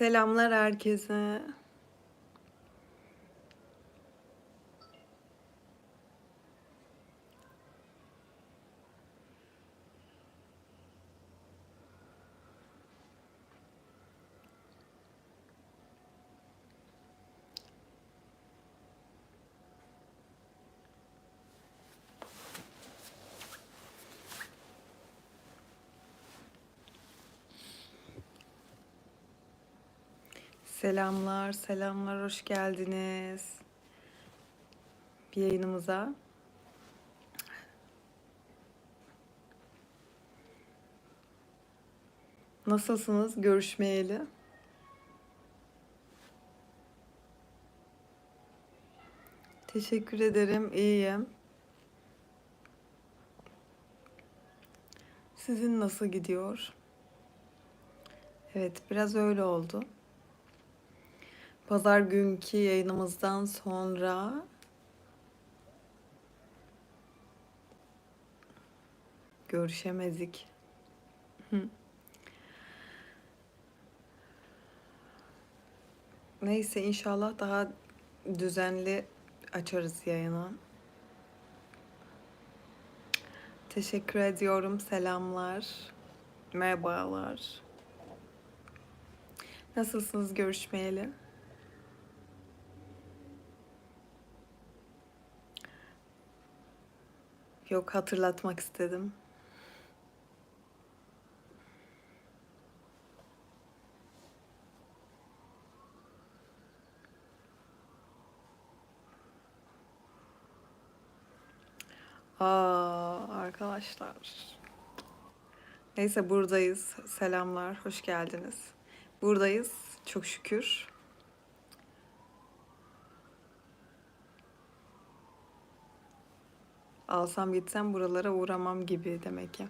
Selamlar herkese. Selamlar, selamlar, hoş geldiniz. Bir yayınımıza. Nasılsınız görüşmeyeli? Teşekkür ederim, iyiyim. Sizin nasıl gidiyor? Evet, biraz öyle oldu. Pazar günkü yayınımızdan sonra görüşemedik. Neyse inşallah daha düzenli açarız yayını. Teşekkür ediyorum. Selamlar. Merhabalar. Nasılsınız görüşmeyeli? Yok hatırlatmak istedim. Aa, arkadaşlar. Neyse buradayız. Selamlar, hoş geldiniz. Buradayız çok şükür. Alsam gitsem buralara uğramam gibi demek ki.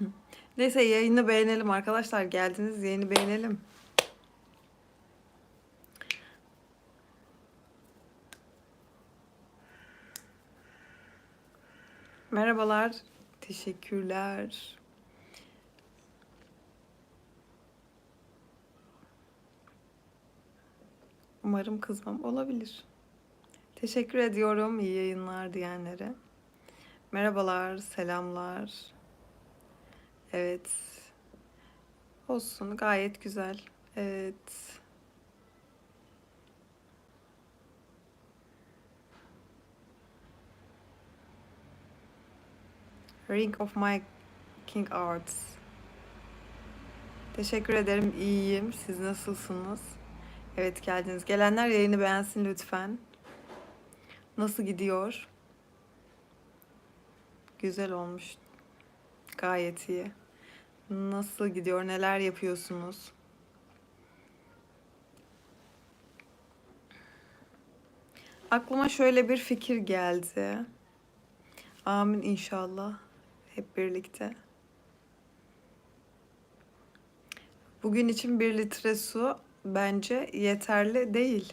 Neyse yayını beğenelim arkadaşlar. Geldiniz yayını beğenelim. Merhabalar. Teşekkürler. Umarım kızmam olabilir. Teşekkür ediyorum iyi yayınlar diyenlere. Merhabalar, selamlar. Evet. Olsun, gayet güzel. Evet. Ring of my King Arts. Teşekkür ederim, iyiyim. Siz nasılsınız? Evet geldiniz. Gelenler yayını beğensin lütfen. Nasıl gidiyor? Güzel olmuş. Gayet iyi. Nasıl gidiyor? Neler yapıyorsunuz? Aklıma şöyle bir fikir geldi. Amin inşallah. Hep birlikte. Bugün için bir litre su bence yeterli değil.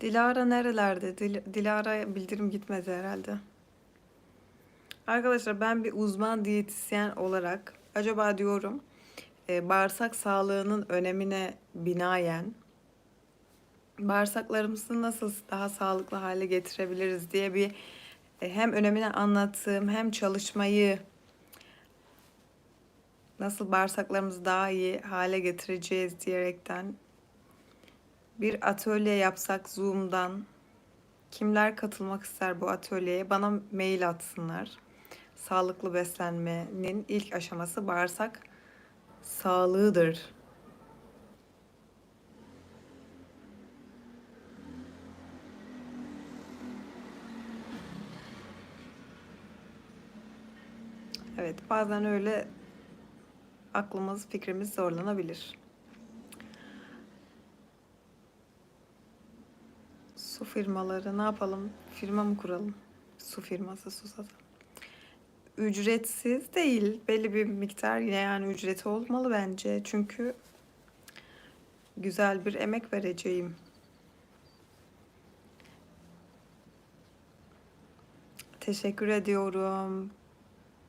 Dilara nerelerde? Dil Dilara'ya bildirim gitmedi herhalde. Arkadaşlar ben bir uzman diyetisyen olarak acaba diyorum e, bağırsak sağlığının önemine binaen bağırsaklarımızı nasıl daha sağlıklı hale getirebiliriz diye bir e, hem önemini anlattığım hem çalışmayı nasıl bağırsaklarımızı daha iyi hale getireceğiz diyerekten bir atölye yapsak Zoom'dan kimler katılmak ister bu atölyeye bana mail atsınlar. Sağlıklı beslenmenin ilk aşaması bağırsak sağlığıdır. Evet, bazen öyle aklımız, fikrimiz zorlanabilir. Su firmaları ne yapalım? Firma mı kuralım? Su firması, su satan. Ücretsiz değil. Belli bir miktar yine yani ücreti olmalı bence. Çünkü güzel bir emek vereceğim. Teşekkür ediyorum.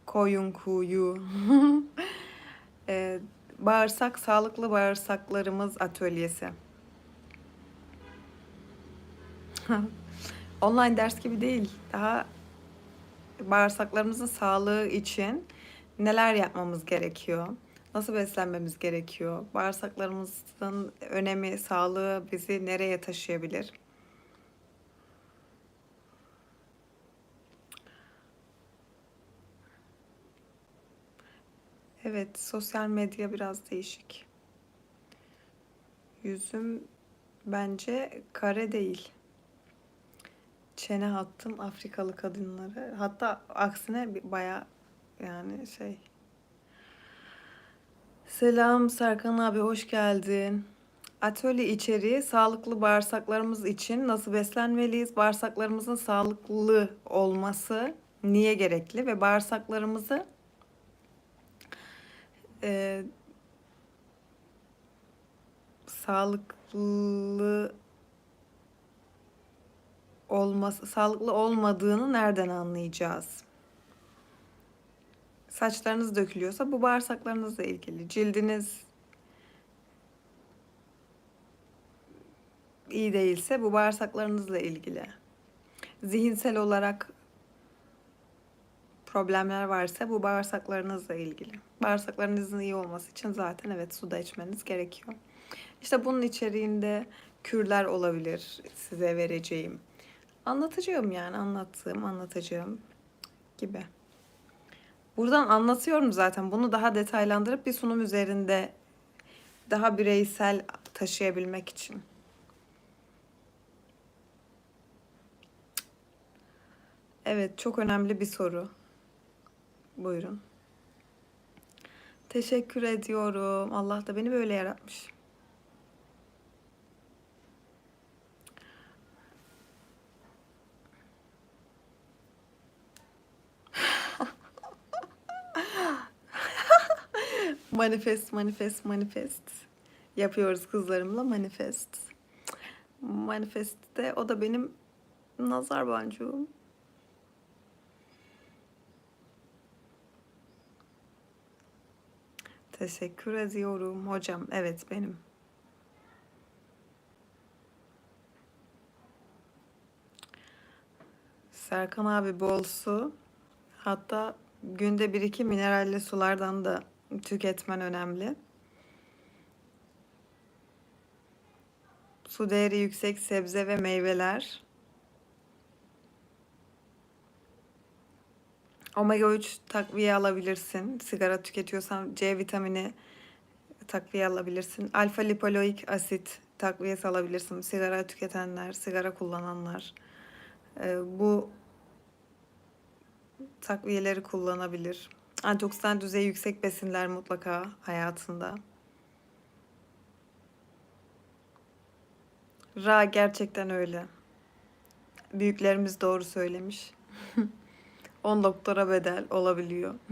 koyun kuyu. Ee, bağırsak sağlıklı bağırsaklarımız atölyesi. Online ders gibi değil. Daha bağırsaklarımızın sağlığı için neler yapmamız gerekiyor? Nasıl beslenmemiz gerekiyor? Bağırsaklarımızın önemi, sağlığı bizi nereye taşıyabilir? Evet, sosyal medya biraz değişik. Yüzüm bence kare değil. Çene hattım Afrikalı kadınları. Hatta aksine baya yani şey. Selam Serkan abi hoş geldin. Atölye içeriği sağlıklı bağırsaklarımız için nasıl beslenmeliyiz? Bağırsaklarımızın sağlıklı olması niye gerekli ve bağırsaklarımızı e, sağlıklı olması, sağlıklı olmadığını nereden anlayacağız? Saçlarınız dökülüyorsa bu bağırsaklarınızla ilgili. Cildiniz iyi değilse bu bağırsaklarınızla ilgili. Zihinsel olarak problemler varsa bu bağırsaklarınızla ilgili. Bağırsaklarınızın iyi olması için zaten evet su da içmeniz gerekiyor. İşte bunun içeriğinde kürler olabilir size vereceğim. Anlatacağım yani anlattığım, anlatacağım gibi. Buradan anlatıyorum zaten. Bunu daha detaylandırıp bir sunum üzerinde daha bireysel taşıyabilmek için. Evet, çok önemli bir soru. Buyurun. Teşekkür ediyorum. Allah da beni böyle yaratmış. Manifest, manifest, manifest. Yapıyoruz kızlarımla manifest. Manifest'te o da benim nazar boncuğum. Teşekkür ediyorum hocam. Evet benim. Serkan abi bol su. Hatta günde bir iki mineralli sulardan da tüketmen önemli. Su değeri yüksek sebze ve meyveler. Omega 3 takviye alabilirsin. Sigara tüketiyorsan C vitamini takviye alabilirsin. Alfa lipoloik asit takviyesi alabilirsin. Sigara tüketenler, sigara kullananlar e, bu takviyeleri kullanabilir. Antioksidan düzeyi yüksek besinler mutlaka hayatında. Ra gerçekten öyle. Büyüklerimiz doğru söylemiş. 10 doktora bedel olabiliyor.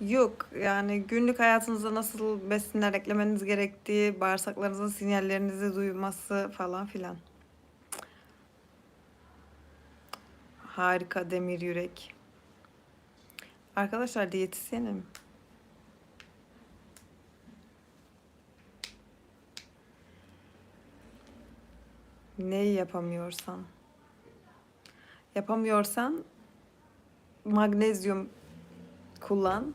Yok yani günlük hayatınızda nasıl besinler eklemeniz gerektiği, bağırsaklarınızın sinyallerinizi duyması falan filan. Harika demir yürek. Arkadaşlar diyetisyenim. Neyi yapamıyorsan. Yapamıyorsan magnezyum kullan.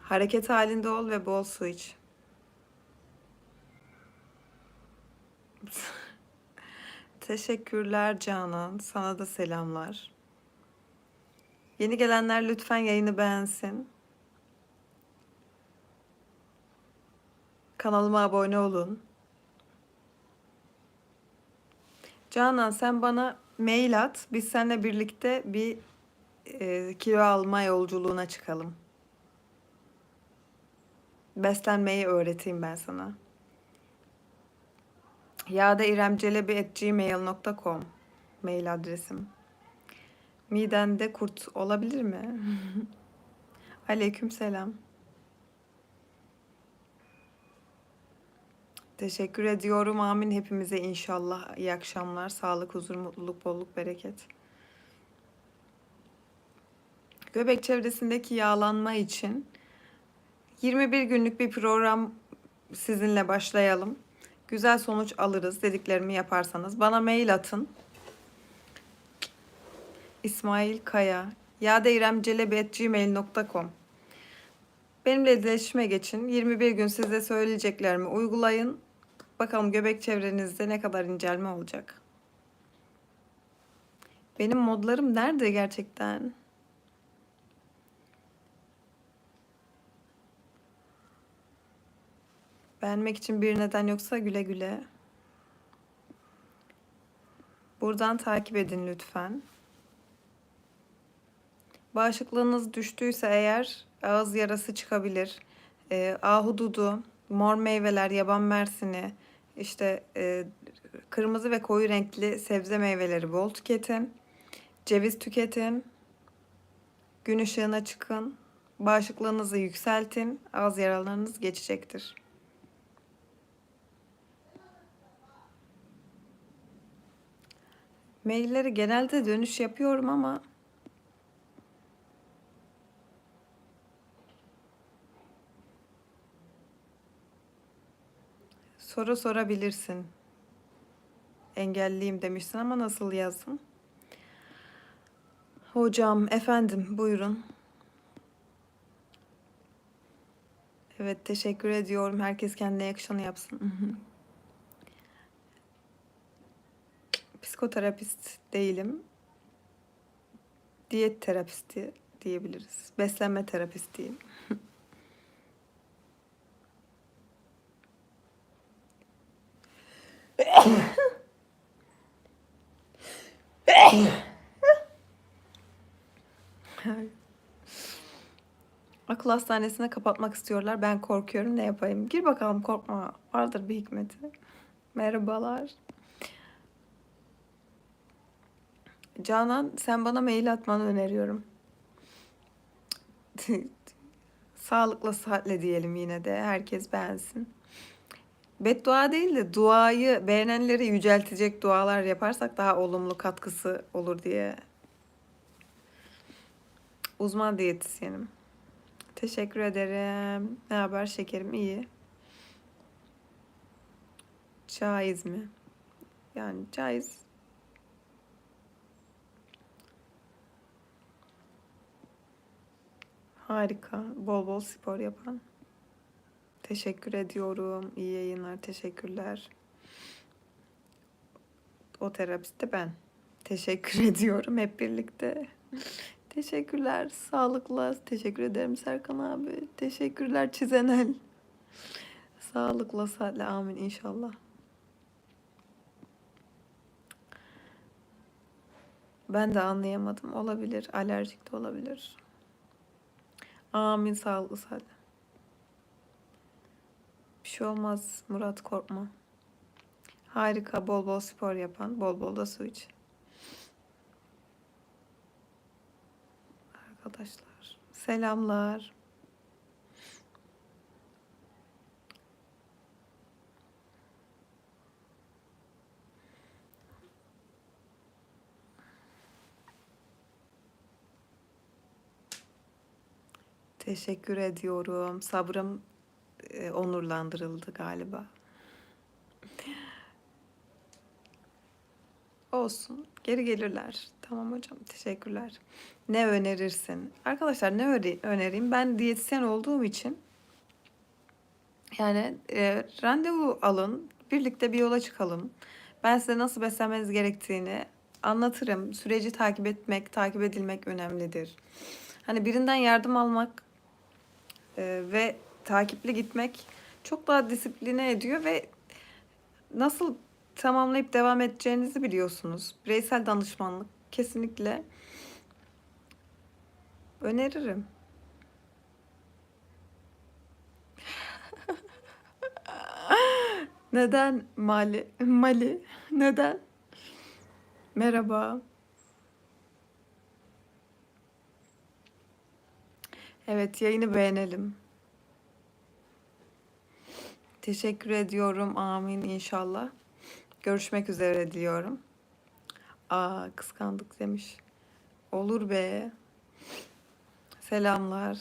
Hareket halinde ol ve bol su iç. Teşekkürler Canan. Sana da selamlar. Yeni gelenler lütfen yayını beğensin. Kanalıma abone olun. Canan sen bana mail at. Biz seninle birlikte bir e, kilo alma yolculuğuna çıkalım. Beslenmeyi öğreteyim ben sana. yadeiremcelebi.gmail.com mail adresim. Midende kurt olabilir mi? Aleyküm selam. Teşekkür ediyorum. Amin hepimize inşallah. İyi akşamlar. Sağlık, huzur, mutluluk, bolluk, bereket. Göbek çevresindeki yağlanma için 21 günlük bir program sizinle başlayalım. Güzel sonuç alırız dediklerimi yaparsanız. Bana mail atın. İsmail Kaya yadeyremcelebi.gmail.com Benimle iletişime geçin. 21 gün size söyleyeceklerimi uygulayın. Bakalım göbek çevrenizde ne kadar incelme olacak. Benim modlarım nerede gerçekten? Beğenmek için bir neden yoksa güle güle. Buradan takip edin lütfen. Bağışıklığınız düştüyse eğer ağız yarası çıkabilir. E, ahududu, mor meyveler, yaban mersini, işte e, kırmızı ve koyu renkli sebze meyveleri bol tüketin. Ceviz tüketin. Gün ışığına çıkın. Bağışıklığınızı yükseltin. Ağız yaralarınız geçecektir. Mailleri genelde dönüş yapıyorum ama soru sorabilirsin. Engelliyim demişsin ama nasıl yazın? Hocam, efendim, buyurun. Evet, teşekkür ediyorum. Herkes kendine yakışanı yapsın. Psikoterapist değilim. Diyet terapisti diyebiliriz. Beslenme terapistiyim. Akıl hastanesine kapatmak istiyorlar. Ben korkuyorum. Ne yapayım? Gir bakalım korkma. Vardır bir hikmeti. Merhabalar. Canan sen bana mail atmanı öneriyorum. Sağlıkla sıhhatle diyelim yine de. Herkes beğensin. Beddua değil de duayı beğenenleri yüceltecek dualar yaparsak daha olumlu katkısı olur diye. Uzman diyetisyenim. Teşekkür ederim. Ne haber şekerim? İyi. Caiz mi? Yani caiz. Harika. Bol bol spor yapan. Teşekkür ediyorum. İyi yayınlar. Teşekkürler. O terapist de ben. Teşekkür ediyorum hep birlikte. Teşekkürler. Sağlıkla. Teşekkür ederim Serkan abi. Teşekkürler Çizenel. Sağlıkla, saatle. Amin inşallah. Ben de anlayamadım. Olabilir. Alerjik de olabilir. Amin sağlıklı saatle. Bir şey olmaz Murat korkma. Harika bol bol spor yapan, bol bol da su iç. Arkadaşlar selamlar. Teşekkür ediyorum. Sabrım e, onurlandırıldı galiba. Olsun. Geri gelirler. Tamam hocam. Teşekkürler. Ne önerirsin? Arkadaşlar ne öne- önereyim? Ben diyetisyen olduğum için yani e, randevu alın. Birlikte bir yola çıkalım. Ben size nasıl beslenmeniz gerektiğini anlatırım. Süreci takip etmek, takip edilmek önemlidir. Hani birinden yardım almak e, ve takipli gitmek çok daha disipline ediyor ve nasıl tamamlayıp devam edeceğinizi biliyorsunuz. Bireysel danışmanlık kesinlikle öneririm. Neden Mali? Mali? Neden? Merhaba. Evet, yayını beğenelim. Teşekkür ediyorum. Amin inşallah. Görüşmek üzere diliyorum. Aa kıskandık demiş. Olur be. Selamlar.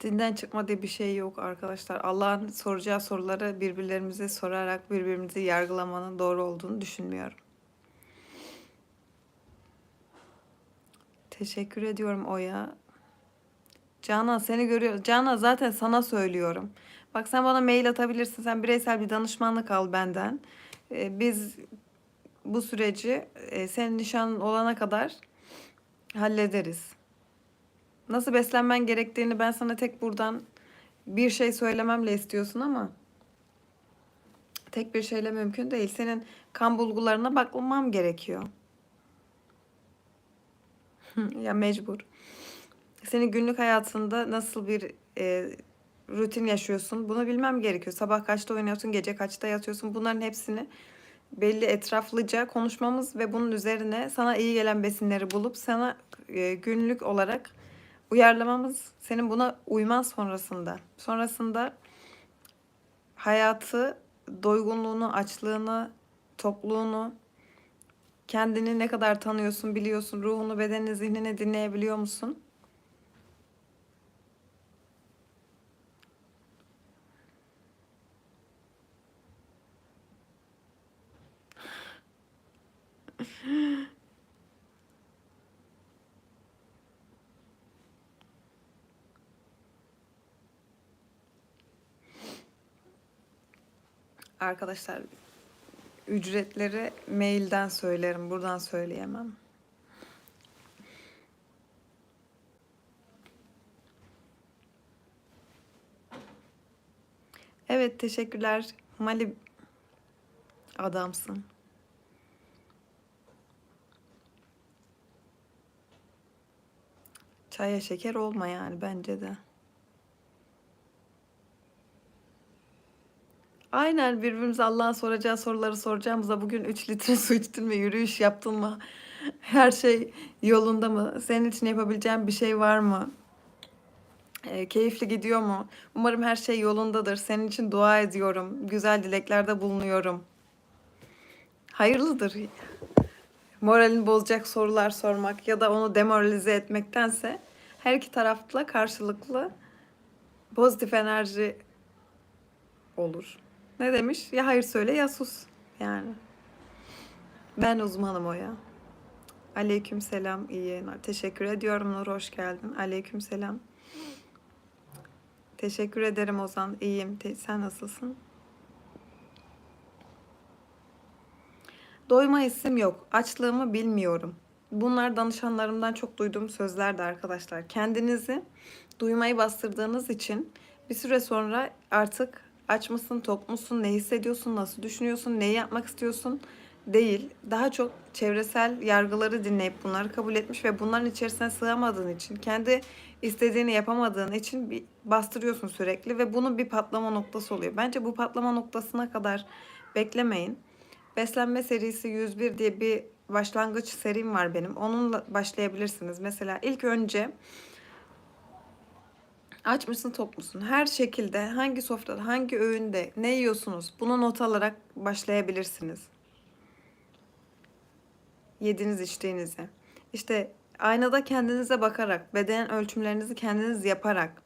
Dinden çıkma diye bir şey yok arkadaşlar. Allah'ın soracağı soruları birbirlerimize sorarak birbirimizi yargılamanın doğru olduğunu düşünmüyorum. Teşekkür ediyorum Oya. Canan seni görüyor. Canan zaten sana söylüyorum. Bak sen bana mail atabilirsin. Sen bireysel bir danışmanlık al benden. Ee, biz bu süreci e, senin nişanın olana kadar hallederiz. Nasıl beslenmen gerektiğini ben sana tek buradan bir şey söylememle istiyorsun ama tek bir şeyle mümkün değil. Senin kan bulgularına bakmam gerekiyor. ya mecbur. Senin günlük hayatında nasıl bir e, rutin yaşıyorsun bunu bilmem gerekiyor. Sabah kaçta oynuyorsun, gece kaçta yatıyorsun bunların hepsini belli etraflıca konuşmamız ve bunun üzerine sana iyi gelen besinleri bulup sana e, günlük olarak uyarlamamız senin buna uyman sonrasında. Sonrasında hayatı, doygunluğunu, açlığını, tokluğunu, kendini ne kadar tanıyorsun, biliyorsun, ruhunu, bedenini, zihnini dinleyebiliyor musun? Arkadaşlar ücretleri mailden söylerim. Buradan söyleyemem. Evet teşekkürler. Mali adamsın. Çaya şeker olma yani bence de. Aynen birbirimize Allah'ın soracağı soruları soracağımıza bugün 3 litre su içtin mi, yürüyüş yaptın mı, her şey yolunda mı, senin için yapabileceğin bir şey var mı, e, keyifli gidiyor mu? Umarım her şey yolundadır. Senin için dua ediyorum, güzel dileklerde bulunuyorum. Hayırlıdır. Moralini bozacak sorular sormak ya da onu demoralize etmektense her iki tarafla karşılıklı pozitif enerji olur. Ne demiş? Ya hayır söyle ya sus. Yani. Ben uzmanım o ya. Aleyküm selam. iyi yayınlar. Teşekkür ediyorum Nur. Hoş geldin. Aleyküm selam. Teşekkür ederim Ozan. İyiyim. Te- sen nasılsın? Doyma isim yok. Açlığımı bilmiyorum. Bunlar danışanlarımdan çok duyduğum sözlerdi arkadaşlar. Kendinizi duymayı bastırdığınız için bir süre sonra artık aç mısın, tok musun, ne hissediyorsun, nasıl düşünüyorsun, neyi yapmak istiyorsun değil. Daha çok çevresel yargıları dinleyip bunları kabul etmiş ve bunların içerisine sığamadığın için, kendi istediğini yapamadığın için bir bastırıyorsun sürekli ve bunun bir patlama noktası oluyor. Bence bu patlama noktasına kadar beklemeyin. Beslenme serisi 101 diye bir başlangıç serim var benim. Onunla başlayabilirsiniz. Mesela ilk önce aç mısın tok musun? Her şekilde hangi sofrada, hangi öğünde ne yiyorsunuz? Bunu not alarak başlayabilirsiniz. Yediğiniz içtiğinizi. İşte aynada kendinize bakarak, beden ölçümlerinizi kendiniz yaparak,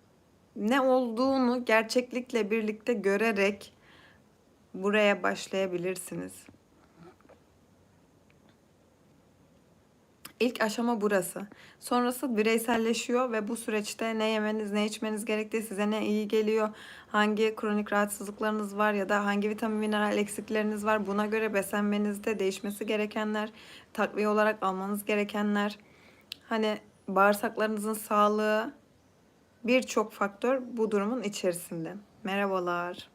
ne olduğunu gerçeklikle birlikte görerek buraya başlayabilirsiniz. İlk aşama burası. Sonrası bireyselleşiyor ve bu süreçte ne yemeniz, ne içmeniz gerektiği, size ne iyi geliyor, hangi kronik rahatsızlıklarınız var ya da hangi vitamin mineral eksikleriniz var buna göre beslenmenizde değişmesi gerekenler, takviye olarak almanız gerekenler, hani bağırsaklarınızın sağlığı birçok faktör bu durumun içerisinde. Merhabalar.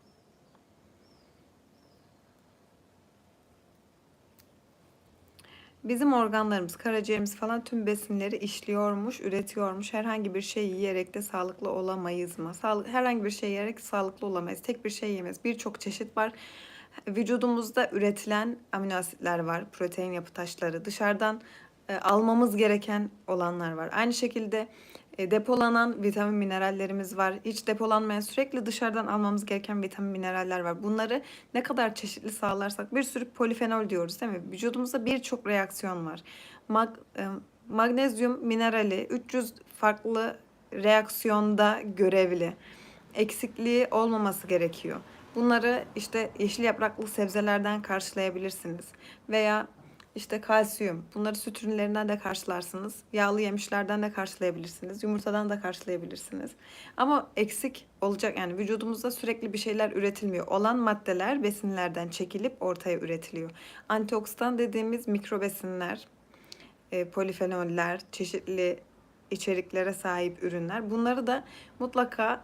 Bizim organlarımız, karaciğerimiz falan tüm besinleri işliyormuş, üretiyormuş. Herhangi bir şey yiyerek de sağlıklı olamayız mı? Sağlık, herhangi bir şey yiyerek sağlıklı olamayız. Tek bir şey yemeyiz. Birçok çeşit var. Vücudumuzda üretilen amino asitler var, protein yapı taşları. Dışarıdan e, almamız gereken olanlar var. Aynı şekilde depolanan vitamin minerallerimiz var. Hiç depolanmayan sürekli dışarıdan almamız gereken vitamin mineraller var. Bunları ne kadar çeşitli sağlarsak bir sürü polifenol diyoruz değil mi? Vücudumuzda birçok reaksiyon var. Mag, e, magnezyum minerali 300 farklı reaksiyonda görevli. Eksikliği olmaması gerekiyor. Bunları işte yeşil yapraklı sebzelerden karşılayabilirsiniz. Veya işte kalsiyum. Bunları süt ürünlerinden de karşılarsınız. Yağlı yemişlerden de karşılayabilirsiniz. Yumurtadan da karşılayabilirsiniz. Ama eksik olacak yani vücudumuzda sürekli bir şeyler üretilmiyor. Olan maddeler besinlerden çekilip ortaya üretiliyor. Antioksidan dediğimiz mikro besinler, e, polifenoller, çeşitli içeriklere sahip ürünler. Bunları da mutlaka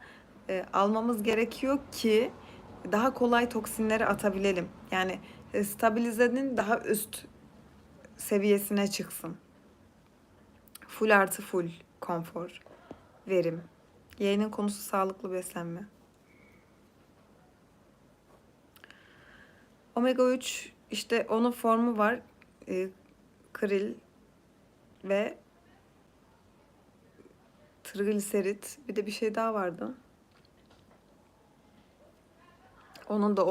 e, almamız gerekiyor ki daha kolay toksinleri atabilelim. Yani e, stabilizenin daha üst seviyesine çıksın. Full artı full konfor, verim. Y'nin konusu sağlıklı beslenme. Omega 3 işte onun formu var. E, kril ve trigliserit. Bir de bir şey daha vardı. Onun da